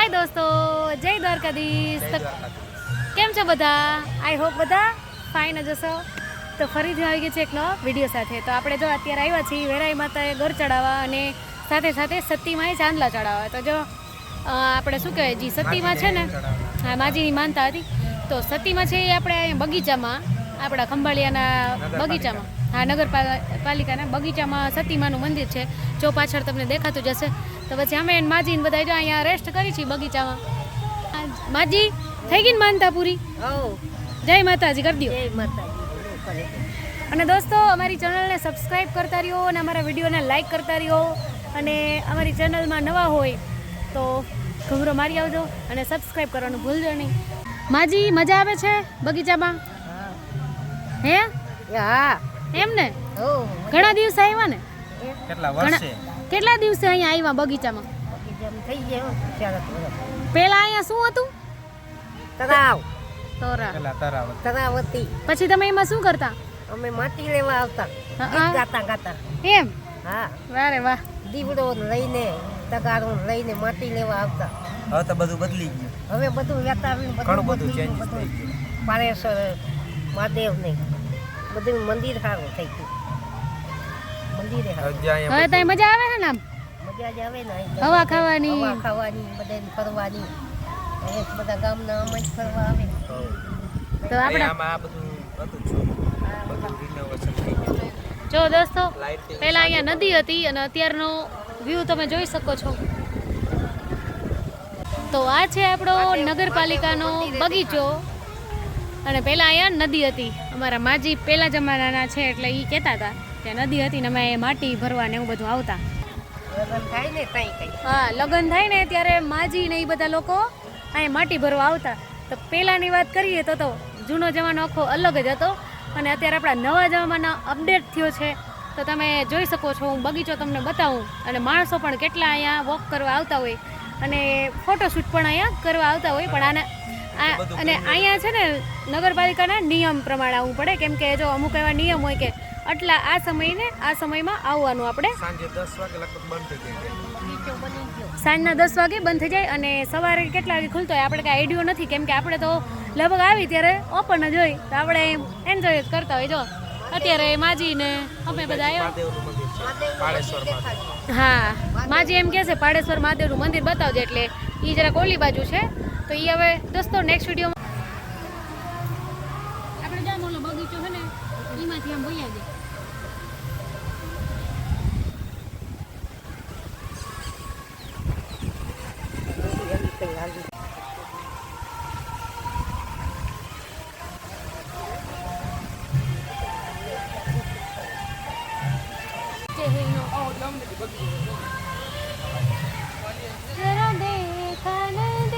હાય દોસ્તો જય દ્વારકાધીશ. કેમ છો બધા? આઈ હોપ બધા ફાઇન જ હશો. તો ફરીથી આવી ગઈ છે એક નવો વીડિયો સાથે. તો આપણે જો અત્યારે આવ્યા છીએ વેરાઈ માતાએ ઘર ચડાવવા અને સાથે સાથે સતીમાંય ચાંદલા ચડાવવા. તો જો આપણે શું કહેવાય? જી સતીમાં છે ને હા માજીની માનતા હતી. તો સતીમાં છે એ આપણે બગીચામાં આપણા ખંભાળિયાના બગીચામાં હા નગરપાલિકાના બગીચામાં સતીમાનું મંદિર છે. જો પાછળ તમને દેખાતું જશે તો પછી અમે એને માજીને બધા જો અહીંયા રેસ્ટ કરી છીએ બગીચામાં. માજી થઈ ગઈ ને માનતા પૂરી? જય માતાજી કરી દો અને દોસ્તો અમારી ચેનલને સબસ્ક્રાઈબ કરતા રહ્યો અને અમારા વિડીયોને લાઈક કરતા રહ્યો. અને અમારી ચેનલમાં નવા હોય તો ઘૂમરો મારી આવજો અને સબસ્ક્રાઈબ કરવાનું ભૂલજો નહીં. માજી મજા આવે છે બગીચામાં? હે. હા? એમ ને? ઘણા દિવસ આવ્યા ને? કેટલા વર્ષે? કેટલા દિવસે અહીંયા આવ્યા બગીચામાં? થઈ ગયો પહેલા અહીંયા શું હતું? તળાવ તોરા તરાવ તળાવ હતી. પછી તમે એમાં શું કરતા? અમે માટી લેવા આવતા. હા, ગીત. ગાતા. એમ? હા. વારે વાહ. દીવડો લઈને તગારો લઈને માટી લેવા આવતા. હવે તો બધું બદલી ગયું. હવે બધું વાતાવરણ ઘણું બધું ચેન્જ થઈ બધું ગયું. પારેશ્વર મહાદેવ ને બધું મંદિર સારું થઈ ગયું. મંદિરે હવે સારું જ્યાં હવે અહીંયા તો મજા આવે છે ને આમ? મજા જ આવે ને હવા ખાવાની. હવા ખાવાની બધાને ફરવાની. હવે બધા ગામના આમાં જ ફરવા આવે. તો બધું આપણે આમાં આ બધું હતું છું બધું રિનોવેશન થઈ ગયું. જો દોસ્તો પહેલાં અહીંયા નદી હતી. અને અત્યારનો વ્યૂ તમે જોઈ શકો છો. તો આ છે આપણો નગરપાલિકાનો બગીચો. અને પહેલાં અહીંયા નદી હતી. અમારા માજી પહેલા જમાનાના છે એટલે એ કહેતા હતા. કે નદી હતી ને અમે માટી ભરવા ને એવું બધું આવતા. હા લગ્ન થાય ને ત્યારે માજી ને એ બધા લોકો અહીંયા માટી ભરવા આવતા. તો પહેલાંની વાત કરીએ તો તો જૂનો જમાનો આખો અલગ જ હતો અને અત્યારે આપણા નવા જમાના અપડેટ થયો છે. તો તમે જોઈ શકો છો હું બગીચો તમને બતાવું અને માણસો પણ કેટલા અહીંયા વોક કરવા આવતા હોય. અને ફોટોશૂટ પણ અહીંયા કરવા આવતા હોય પણ આના અને અહીંયા છે ને નગરપાલિકાના નિયમ પ્રમાણે આવવું પડે. કેમ કે જો અમુક એવા નિયમ હોય કે આટલા આ સમયને આ સમયમાં આવવાનું આપણે. સાંજે દસ વાગે લગભગ બંધ થઈ જાય. નીચો બની ગયો સાંજના દસ વાગે બંધ થઈ જાય અને સવારે કેટલા વાગે ખુલતો હોય આપણે કાંઈ આઈડિયો નથી. કેમ કે આપણે તો લગભગ આવી ત્યારે ઓપન જ હોય. તો આપણે એન્જોય જ કરતા હોય. જો અત્યારે માજી ને અમે બધા આવ્યા. હા માજી એમ કહે છે પાડેશ્વર મહાદેવનું મંદિર બતાવજો. એટલે એ જરા કોલી બાજુ છે. તો એ હવે દોસ્તો નેક્સ્ટ વિડીયોમાં આપણે જામ ઓલો બગીચો છે ને એમાંથી આમ વૈયા જાય. Little